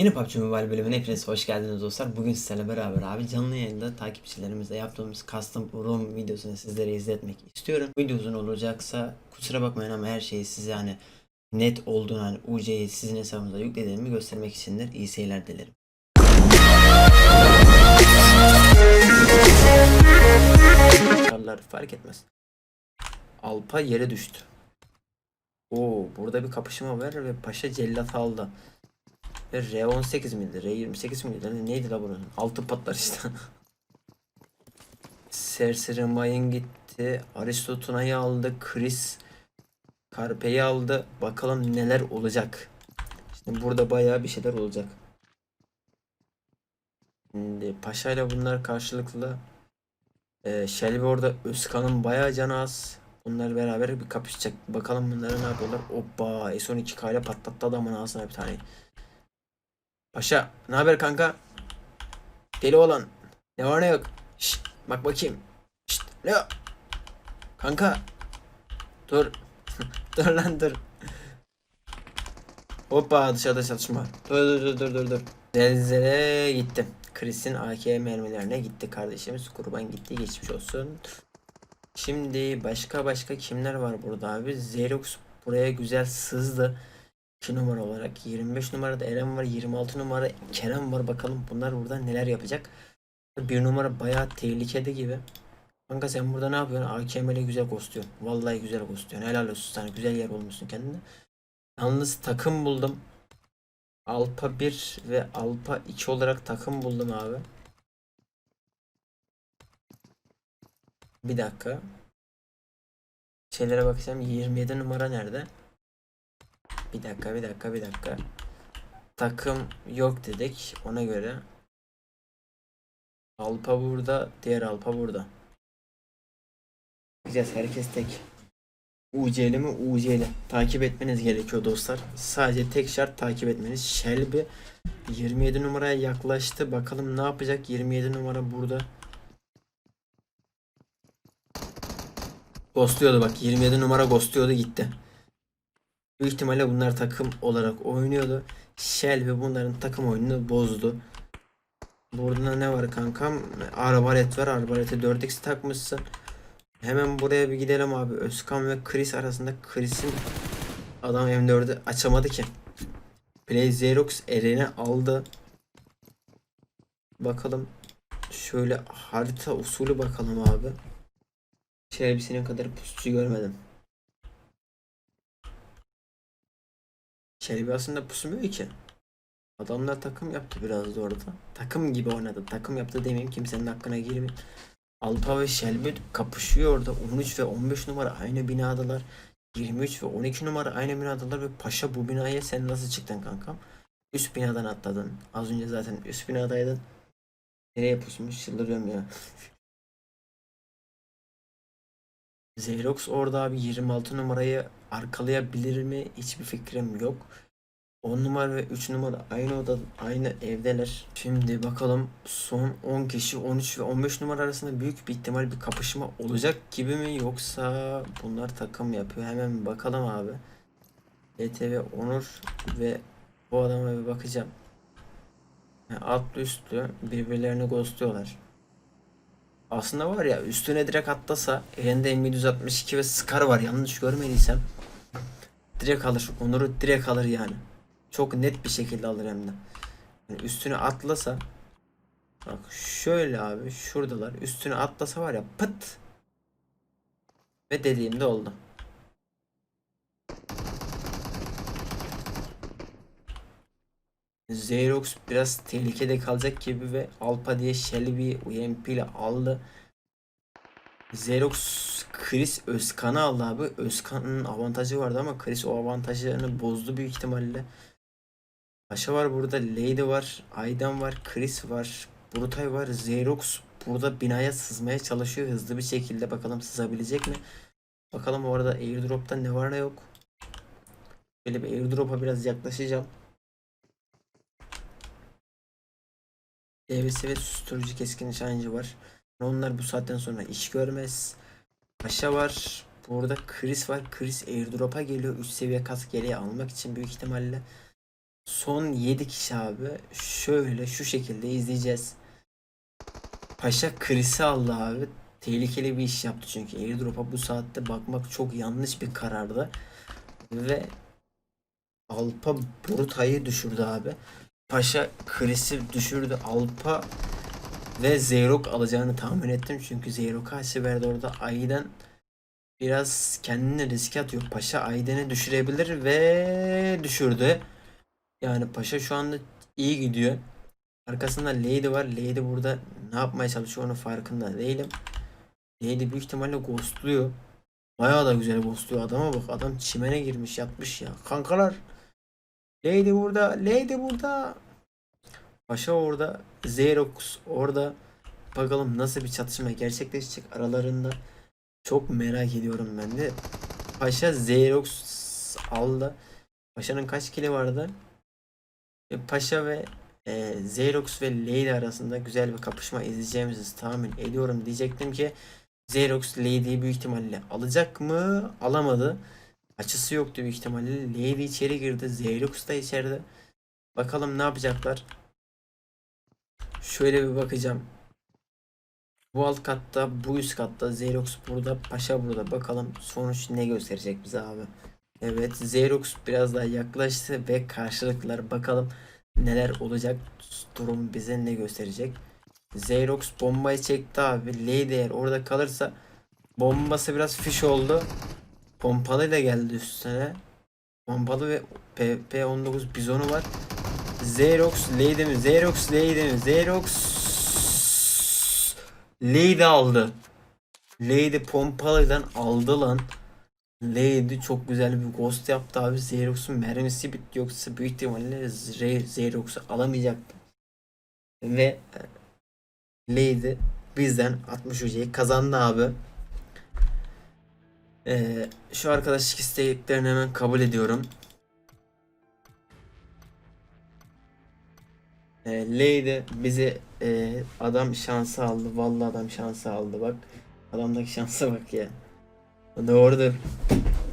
Yeni PUBG Mobile bölümüne hepiniz hoş geldiniz dostlar. Bugün sizlerle beraber abi canlı yayında takipçilerimizle yaptığımız custom ROM videosunu sizlere izletmek istiyorum. Video uzun olacaksa kusura bakmayın ama her şeyi size hani net olduğunu hani UC'yi sizin hesabınıza yüklediğimi göstermek içindir. İyi seyirler dilerim. Fark etmez. Alpa yere düştü. Oo burada bir kapışma var ve Paşa cellat aldı. Ve R18 miydi? R28 miydi? Neydi la bunun? Altı patlar işte. Serseri Mayın gitti. Aristo Tuna'yı aldı. Chris Karpe'yi aldı. Bakalım neler olacak. Şimdi burada bayağı bir şeyler olacak. Şimdi Paşa ile bunlar karşılıklı. Ee, Shelby orada Özkan'ın bayağı canı az. Bunlar beraber bir kapışacak. Bakalım bunları ne yapıyorlar. Hoppa S12K ile patlattı adamın ağzına bir tane. Paşa ne haber kanka? Deli olan. Ne var ne yok? Şşt, bak bakayım. Şşt, ne yok? Kanka. Dur. dur lan dur. Hoppa dışarıda çatışma. Dur dur dur dur dur. Zelzele gitti. Chris'in AK mermilerine gitti kardeşimiz. Kurban gitti geçmiş olsun. Şimdi başka başka kimler var burada abi? Xerox buraya güzel sızdı. 2 numara olarak 25 numarada Eren var 26 numara Kerem var. Bakalım bunlar burada neler yapacak? Bir numara bayağı tehlikede gibi. Kanka sen burada ne yapıyorsun? AKM'le güzel ghostluyorsun. Vallahi güzel ghostluyorsun. Helal olsun sana. Güzel yer bulmuşsun kendine. Yalnız takım buldum. Alpa 1 ve Alpa 2 olarak takım buldum abi. Bir dakika. Şeylere bakacağım. 27 numara nerede bir dakika bir dakika bir dakika. Takım yok dedik ona göre. Alpa burada, diğer Alpa burada. Gideceğiz herkes tek. UC'li mi? UC'li. Takip etmeniz gerekiyor dostlar. Sadece tek şart takip etmeniz. Shelby 27 numaraya yaklaştı. Bakalım ne yapacak? 27 numara burada. Ghostluyordu bak. 27 numara ghostluyordu gitti. Büyük ihtimalle bunlar takım olarak oynuyordu. Shelby bunların takım oyununu bozdu. Burada ne var kankam? Arbalet var. Arbalete 4x takmışsın. Hemen buraya bir gidelim abi. Özkan ve Chris arasında Chris'in adam M4'ü açamadı ki. Play Xerox eline aldı. Bakalım. Şöyle harita usulü bakalım abi. Shelby'sinin kadar pusucu görmedim. Shelby aslında pusmuyor ki. Adamlar takım yaptı biraz da orada. Takım gibi oynadı. Takım yaptı demeyeyim kimsenin hakkına girmeyeyim. Alpa ve Shelby kapışıyor orada. 13 ve 15 numara aynı binadalar. 23 ve 12 numara aynı binadalar ve Paşa bu binaya sen nasıl çıktın kankam? Üst binadan atladın. Az önce zaten üst binadaydın. Nereye pusmuş? Çıldırıyorum ya. Xerox orada abi 26 numarayı arkalayabilir mi? Hiçbir fikrim yok. 10 numara ve 3 numara aynı oda aynı evdeler. Şimdi bakalım son 10 kişi 13 ve 15 numara arasında büyük bir ihtimal bir kapışma olacak gibi mi yoksa bunlar takım yapıyor. Hemen bakalım abi. DTV Onur ve bu adama bir bakacağım. Yani altlı üstlü birbirlerini ghostluyorlar. Aslında var ya üstüne direkt atlasa elinde M762 ve Scar var yanlış görmediysem direkt alır. Onur'u direkt alır yani. Çok net bir şekilde alır hem de. Yani üstüne atlasa bak şöyle abi şuradalar üstüne atlasa var ya pıt ve dediğimde oldu. Xerox biraz tehlikede kalacak gibi ve Alpa diye Shelby UMP ile aldı. Xerox Chris Özkan'ı aldı abi. Özkan'ın avantajı vardı ama Chris o avantajını bozdu büyük ihtimalle. Paşa var burada, Lady var, Aydan var, Chris var, Brutay var, Xerox burada binaya sızmaya çalışıyor hızlı bir şekilde. Bakalım sızabilecek mi? Bakalım orada airdrop'ta ne var ne yok. Böyle bir airdrop'a biraz yaklaşacağım. DVS ve susturucu keskin nişancı var. Onlar bu saatten sonra iş görmez. Paşa var. Burada Chris var. Chris airdrop'a geliyor. 3 seviye kask geriye almak için büyük ihtimalle. Son 7 kişi abi. Şöyle şu şekilde izleyeceğiz. Paşa Chris'i aldı abi. Tehlikeli bir iş yaptı çünkü airdrop'a bu saatte bakmak çok yanlış bir karardı. Ve Alpa Bruta'yı düşürdü abi. Paşa Chris'i düşürdü. Alpa ve Zeyrok alacağını tahmin ettim. Çünkü Zeyrok'a açı verdi orada. Ayden biraz kendini riske atıyor. Paşa Ayden'i düşürebilir ve düşürdü. Yani Paşa şu anda iyi gidiyor. Arkasında Lady var. Lady burada ne yapmaya çalışıyor onun farkında değilim. Lady büyük ihtimalle ghostluyor. Bayağı da güzel ghostluyor adama bak. Adam çimene girmiş yatmış ya. Kankalar. Lady burada. Lady burada. Paşa orada. Xerox orada. Bakalım nasıl bir çatışma gerçekleşecek aralarında. Çok merak ediyorum ben de. Paşa Xerox aldı. Paşa'nın kaç kili vardı? E, Paşa ve e, Xerox ve Lady arasında güzel bir kapışma izleyeceğimizi tahmin ediyorum. Diyecektim ki Xerox Lady'yi büyük ihtimalle alacak mı? Alamadı. Açısı yoktu büyük ihtimalle. Lady içeri girdi. Xerox da içeride. Bakalım ne yapacaklar. Şöyle bir bakacağım. Bu alt katta, bu üst katta Xerox burada, Paşa burada. Bakalım sonuç ne gösterecek bize abi. Evet, Xerox biraz daha yaklaştı ve karşılıklar bakalım neler olacak. Durum bize ne gösterecek. Xerox bombayı çekti abi. Lady eğer orada kalırsa bombası biraz fiş oldu. Pompalı da geldi üstüne. Pompalı ve PP19 bizonu var. Xerox Lady mi? Xerox Lady mi? Xerox Lady aldı. Lady pompalıdan aldı lan. Lady çok güzel bir ghost yaptı abi. Xerox'un mermisi bitti yoksa büyük ihtimalle Xerox'u alamayacaktı. Ve e, Lady bizden 60 UC'yi kazandı abi. Ee, şu arkadaşlık isteklerini hemen kabul ediyorum. Ee, Lady bizi e, adam şansı aldı. Vallahi adam şansı aldı bak. Adamdaki şansa bak ya. Doğrudur.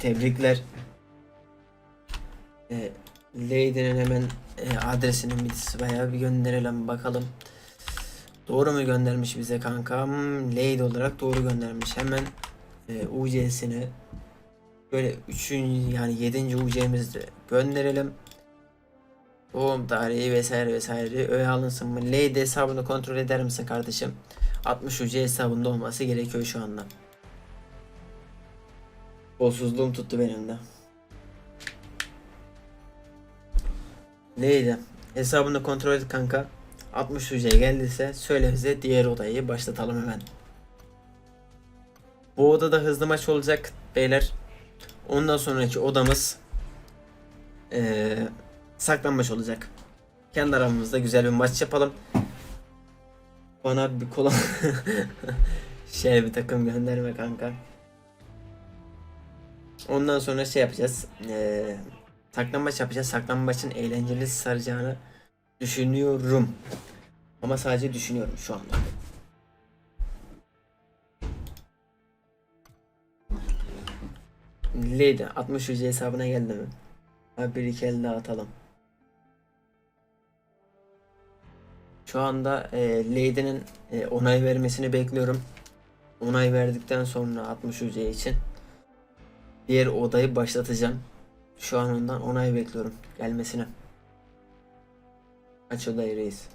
Tebrikler. Ee, Lady'nin hemen e, adresini bir bayağı bir gönderelim bakalım. Doğru mu göndermiş bize kankam? Lady olarak doğru göndermiş. Hemen e, UC'sini böyle 3. yani 7. UC'mizi de gönderelim. Doğum tarihi vesaire vesaire öyle alınsın mı? Lady hesabını kontrol eder misin kardeşim? 60 UC hesabında olması gerekiyor şu anda. Kolsuzluğum tuttu benim de. Lady hesabını kontrol et kanka. 60 UC geldiyse söyle bize diğer odayı başlatalım hemen. Bu odada hızlı maç olacak beyler. Ondan sonraki odamız eee saklanmaç olacak. Kendi aramızda güzel bir maç yapalım. Bana bir kola şey bir takım gönderme kanka. Ondan sonra şey yapacağız. Eee saklambaç yapacağız. Saklambaçın eğlenceli saracağını düşünüyorum. Ama sadece düşünüyorum şu anda. Lady 60 yüce hesabına geldi mi? Abi bir iki el daha atalım. Şu anda e, Lady'nin e, onay vermesini bekliyorum. Onay verdikten sonra 60 yüce için diğer odayı başlatacağım. Şu an ondan onay bekliyorum gelmesine. Aç odayı reis.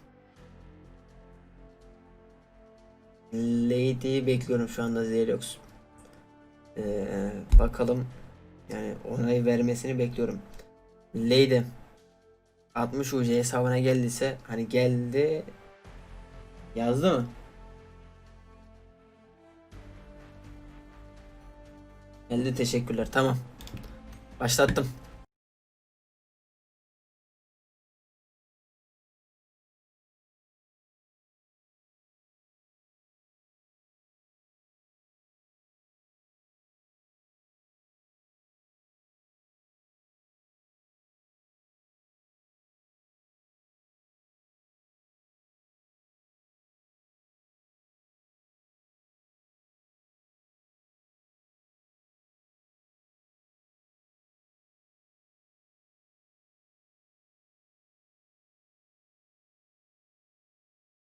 Lady'yi bekliyorum şu anda Xerox. Ee, bakalım yani onay vermesini bekliyorum. Lady 60 UC hesabına geldiyse hani geldi yazdı mı? Geldi teşekkürler tamam. Başlattım.